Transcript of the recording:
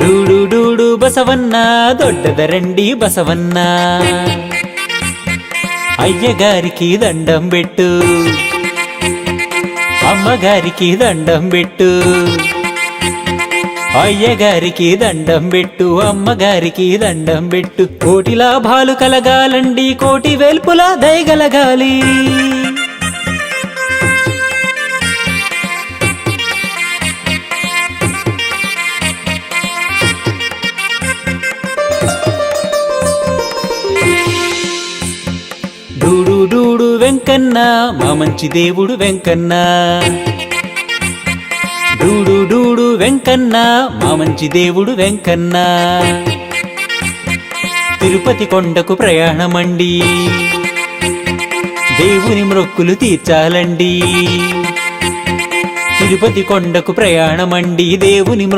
డూడు డూడు బసవన్న దొడ్డదరండి బసవన్న. అయ్యగారికి దండం పెట్టు. అమ్మగారికి దండం పెట్టు. అయ్యగారికి దండం పెట్టు అమ్మగారికి దండం పెట్టు. కోటి లాభాలు కలగాలండి కోటి వెల్పులా దయగలగాలి. డూడు డూడు వెంకన్న మా మంచి దేవుడు వెంకన్న. డూడు డూడు వెంకన్న మా మంచి దేవుడు వెంకన్న. తిరుపతి కొండకు ప్రయాణమండి. దేవుని మ్రొక్కులు తీర్చాలండి. తిరుపతి కొండకు ప్రయాణమండి. దేవుని